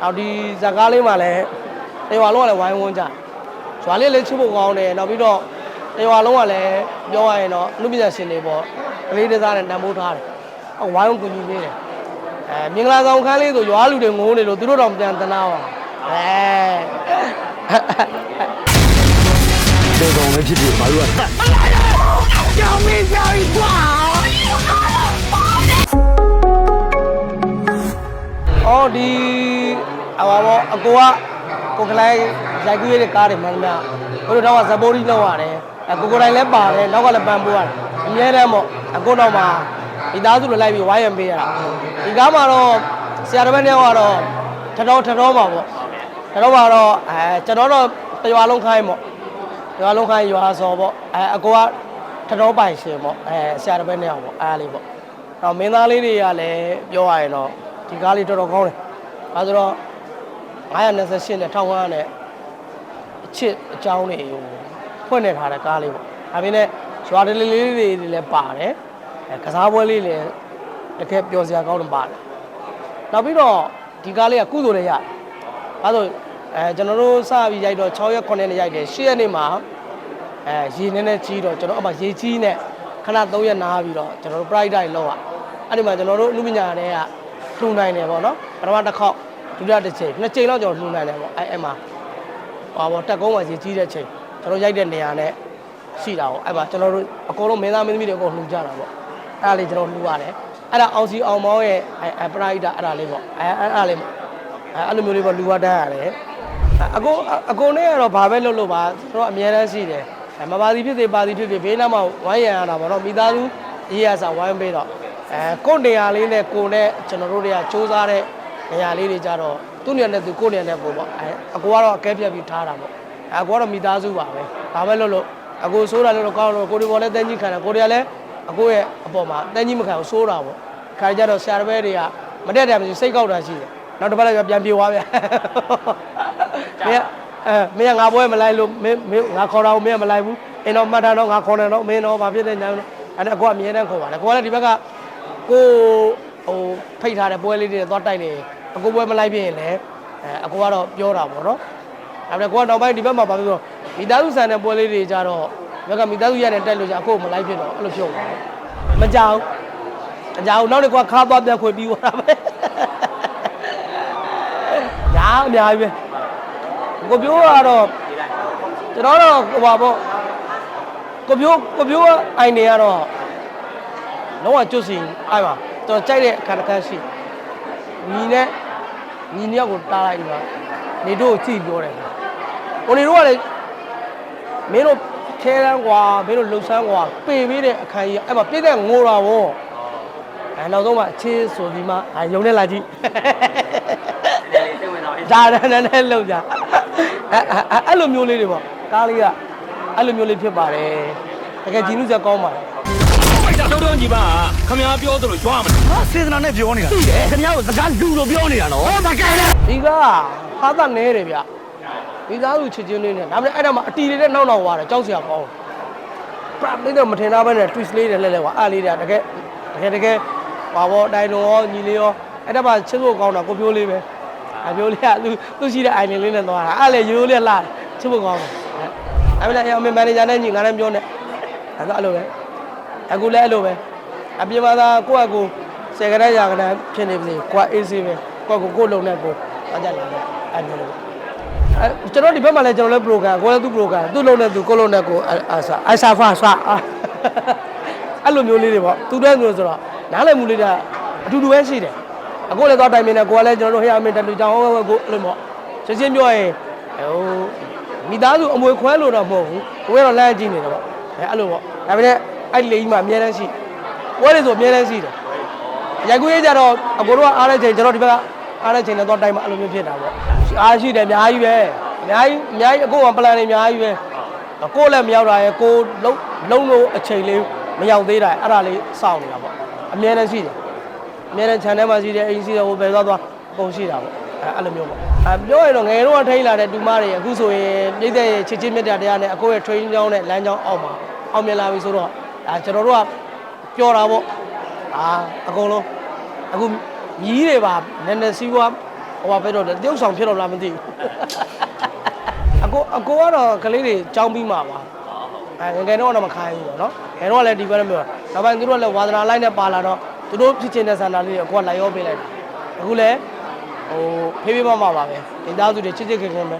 နောက်ဒီဇာကားလေးမှာလည်းတရွာလုံးကလည်းဝိုင်းဝန်းကြရွာလေးလည်းချစ်ဖို့ကောင်းတယ်နောက်ပြီးတော့တရွာလုံးကလည်းပြောရရင်တော့လူပညာရှင်တွေပေါ့ကလေးတွေသားနဲ့တန်ဖိုးထားတယ်အဝိုင်းဝန်းကူညီပေးတယ်အဲမင်္ဂလာဆောင်ခန်းလေးဆိုရွာလူတွေငိုးနေလို့သူတို့တော့ပြန်တနာပါအဲတေကောင်လည်းဖြစ်ဖြစ်ဘာလို့က အော်ဒီအဝါဘောအကိုကကိုကလိုက်ရိုက်ကူးရတဲ့ကားတွေမှန်သမျှဘို့တို့တော့ဇဘိုးရီလောက်ရတယ်အကိုကိုယ်တိုင်လည်းပါတယ်နောက်ကလည်းပန်ပိုးရတယ်အများတန်းပေါ့အကိုတော့မှဒီသားစုလိုလိုက်ပြီးဝိုင်းရံပေးရတာဒီကားမှာတော့ဆရာတော်ဘက်နှစ်ယောက်ကတော့ထတော်ထတော်ပါပေါ့ထတော်ပါတော့အဲကျွန်တော်တော့တရွာလုံးခိုင်းပေါ့တရွာလုံးခိုင်းရွာစော်ပေါ့အဲအကိုကထတော်ပိုင်ရှင်ပေါ့အဲဆရာတော်ဘက်နှစ်ယောက်ပေါ့အားလေးပေါ့တော့မင်းသားလေးတွေကလည်းပြောရရင်တော့ ဒီကားလေးတော်တော်ကောင်းတယ်အဲဆိုတော့928နဲ့1500နဲ့အချစ်အကြောင်းတွေဟိုဖွင့်နေထားတဲ့ကားလေးပေါ့ဒါပေမဲ့ရွာတလေးလေးတွေလည်းပါတယ်အဲကစားပွဲလေးလည်းတကယ်ပျော်စရာကောင်းတယ်ပါတယ်နောက်ပြီးတော့ဒီကားလေးကကုသိုလ်လည်းရတယ်အဲဆိုအဲကျွန်တော်တို့စပြီးရိုက်တော့6ရက်9ရက်နဲ့ရိုက်တယ်10ရက်နေ့မှာအဲရေနည်းနည်းကြီးတော့ကျွန်တော်အမရေကြီးနဲ့ခဏ3ရက်နားပြီးတော့ကျွန်တော်တို့ pride တိုင်းလောက်อ่ะအဲ့ဒီမှာကျွန်တော်တို့လူပညာတွေက လှူနိုင်တယ်ပေါ့နော်ပထမတစ်ခေါက်ဒုတိယတစ်ချိန်နှစ်ချိန်လောက်ကျွန်တော်လှူနိုင်တယ်ပေါ့အဲအဲ့မှာဟောပေါ့တက်ကုန်းမှာရေကြီးတဲ့ချိန်ကျွန်တော်ရိုက်တဲ့နေရာနဲ့ရှိတာပေါ့အဲ့မှာကျွန်တော်တို့အကုန်လုံးမင်းသားမင်းသမီးတွေအကုန်လှူကြတာပေါ့အဲ့ဒါလေးကျွန်တော်လှူရတယ်အဲ့ဒါအောင်စီအောင်မောင်းရဲ့အဲပရာဟိတအဲ့ဒါလေးပေါ့အဲအဲ့ဒါလေးအဲအဲ့လိုမျိုးလေးပေါ့လှူရတတ်ရတယ်အကိုအကိုနဲ့ကတော့ဘာပဲလုပ်လို့ပါသူတို့အများတန်းရှိတယ်အဲမပါစီဖြစ်စေပါစီဖြစ်စေဘေးနားမှာဝိုင်းရံရတာပေါ့နော်မိသားစုရေးရစာဝိုင်းပေးတော့ အဲကိုယ့်နေရာလေးနဲ့ကိုနဲ့ကျွန်တော်တို့တွေကစူးစမ်းတဲ့နေရာလေးတွေကြတော့သူ့နေရာနဲ့သူကိုယ့်နေရာနဲ့ကိုပေါ့အဲအကိုကတော့အကဲပြတ်ပြီးထားတာပေါ့အကိုကတော့မိသားစုပါပဲဒါပဲလို့လို့အကိုဆိုးတာလို့ကောင်းလို့ကိုဒီပေါ်လည်းတန်းကြီးခံတယ်ကိုဒီကလည်းအကိုရဲ့အပေါ်မှာတန်းကြီးမခံဘူးဆိုးတာပေါ့ခါကြတော့ဆရာတော်ဘဲတွေကမတက်တယ်မရှိစိတ်ကောက်တာရှိတယ်နောက်တစ်ပတ်လည်းပြန်ပြေသွားဗျာမင်းအဲမင်းငါပွဲမလိုက်လို့မင်းမင်းငါခေါ်တာကိုမင်းမလိုက်ဘူးအင်းတော့မှတ်တာတော့ငါခေါ်တယ်တော့မင်းတော့ဘာဖြစ်တဲ့ညာလို့အဲ့ဒါအကိုကအမြဲတမ်းခေါ်ပါတယ်ကိုကလည်းဒီဘက်က ကိုဟိုဖိတ်ထားတဲ့ပွဲလေးတွေသွားတိုက်နေအကိုပွဲမလိုက်ဖြစ်ရင်လည်းအဲအကိုကတော့ပြောတာပေါ့နော်ဒါပေမဲ့ကိုကနောက်ပိုင်းဒီဘက်မှာပါပြီးတော့မိသားစုဆန်တဲ့ပွဲလေးတွေကြတော့ဘက်ကမိသားစုရတဲ့တက်လို့じゃအခုမလိုက်ဖြစ်တော့အဲ့လိုဖြစ်သွားတယ်မကြောက်အကြောက်နောက်တစ်ခါခါသွားပြန်ခွေပြီးသွားတာပဲညာအများကြီးပဲကိုပြိုးကတော့ကျွန်တော်တော့ဟိုပါပေါ့ကိုပြိုးကိုပြိုးအိုင်နေကတော့ လုံးဝကျွတ်စီအဲ့ပါကျွန်တော်ကြိုက်တဲ့အခါတစ်ခါရှိညီနဲ့ညီနှစ်ယောက်ကိုတားလိုက်ပြီးတော့နေတို့ကိုကြည့်ပြောတယ်ကိုနေတို့ကလည်းမင်းတို့ခဲတန်းကွာမင်းတို့လှုပ်ဆန်းကွာပေပေးတဲ့အခါကြီးအဲ့မှာပြည့်တဲ့ငိုတာဗောအဲနောက်ဆုံးမှအခြေဆိုဒီမှအာယုံနဲ့လာကြည့်ဒါနဲ့နဲ့လှုပ်ကြအဲအဲ့လိုမျိုးလေးတွေပေါ့ကားလေးကအဲ့လိုမျိုးလေးဖြစ်ပါတယ်တကယ်ဂျင်းလူချက်ကောင်းပါတယ် ကျောင်းတော်ကြီးပါခမ ्या ပြောသလိုကြွားမလားဟာစေတနာနဲ့ပြောနေတာသိတယ်ခင်ဗျားကိုစကားလူလိုပြောနေတာနော်ဟောတကယ်လေဒီကဟာသာနဲတယ်ဗျမိသားစုချစ်ချင်းလေးနဲ့ဒါပေမဲ့အဲ့ဒါမှအတီလေးနဲ့နောက်နောက်သွားတယ်ကြောက်စရာကောင်းပရလေးတော့မထင်တာပဲနဲ့ twist လေးတွေလှဲလဲကွာအဲ့လေးတွေကတကယ်တကယ်တကယ်ပါဘောတိုင်လုံးရောညီလေးရောအဲ့ဒါမှချစ်ဖို့ကောင်းတာကိုပြိုးလေးပဲအပြိုးလေးကသူသူရှိတဲ့အိုင်လင်းလေးနဲ့သွားတာအဲ့လေရိုးလေးလာချစ်ဖို့ကောင်းတယ်အဲ့ဒါလည်းအမေမန်နေဂျာနဲ့ညီငါနဲ့ပြောနေအဲ့ဒါအဲ့လိုပဲ အခုလည်းအဲ့လိုပဲအပြင်မှာသာကိုယ့်အကူဆယ်ကရက်ရာကရက်ဖြစ်နေပြီကိုယ်အေးစေးပဲကိုယ့်ကိုကိုယ်လုံနဲ့ကိုအကြလာတယ်အဲ့လိုလိုအဲကျွန်တော်ဒီဘက်မှာလည်းကျွန်တော်လည်း program ကိုလည်းသူ program သူ့လုံးနဲ့သူကိုလုံးနဲ့ကိုအာဆာအိုင်ဆာဖာဆာအဲ့လိုမျိုးလေးတွေပေါ့သူတည်းမျိုးဆိုတော့နားလည်မှုလေးတွေအတူတူပဲရှိတယ်အခုလည်းသွားတိုင်မင်းနဲ့ကိုကလည်းကျွန်တော်တို့ဟေ့အမင်းတလူကြောင်ဟောကိုအဲ့လိုပေါ့ရှင်းရှင်းပြောရင်ဟိုမိသားစုအမွေခွဲလို့တော့မဟုတ်ဘူးကိုကတော့လမ်းကြည့်နေတယ်ပေါ့အဲအဲ့လိုပေါ့ဒါပေမဲ့ အဲ့လေကြီးမှာအများတန်းရှိပွဲတွေဆိုအများတန်းရှိတယ်ရိုက်ကူးရေးကြတော့အကိုတို့ကအားတဲ့ချိန်ကျွန်တော်ဒီဘက်ကအားတဲ့ချိန်နဲ့သွားတိုင်မှာအဲ့လိုမျိုးဖြစ်တာပေါ့အားရှိတယ်အများကြီးပဲအများကြီးအများကြီးအကိုကပလန်တွေအများကြီးပဲအကိုလည်းမရောက်တာရဲ့ကိုလုံးလုံးလို့အချိန်လေးမရောက်သေးတာအဲ့ဒါလေးစောင့်နေတာပေါ့အများတန်းရှိတယ်အများနဲ့ channel မှာရှိတဲ့အိမ်ရှိတဲ့ဟိုဘယ်သွားသွားပုံရှိတာပေါ့အဲအဲ့လိုမျိုးပေါ့အဲပြောရင်တော့ငယ်တော့ထိန်းလာတဲ့ဒူမတွေအခုဆိုရင်ပြည့်တဲ့ရဲ့ချစ်ချင်းမြတ်တာတရားနဲ့အကိုရဲ့ training ကျောင်းနဲ့လမ်းကျောင်းအောက်မှာအောင်မြင်လာပြီဆိုတော့ အဲကျွန်တော်တို့ကပြောတာပေါ့အာအကုန်လုံးအခုမြီးတွေပါနည်းနည်းစီးပွားဟိုပါပဲတော့တရုပ်ဆောင်ဖြစ်တော့လားမသိဘူးအကိုအကိုကတော့ကလေးတွေကြောင်းပြီးမှာပါအဲငယ်ငယ်တော့တော့မခိုင်းဘူးပေါ့နော်ငယ်တော့လည်းဒီဘက်လည်းမျိုးနောက်ပိုင်းသူတို့လည်းဝါသနာလိုက်နဲ့ပါလာတော့သူတို့ဖြစ်ချင်တဲ့ဆန္ဒလေးတွေအကိုကလိုက်ရောပေးလိုက်တာအခုလည်းဟိုဖေးဖေးမမပါပဲဒီသားစုတွေချစ်ချစ်ခင်ခင်ပဲ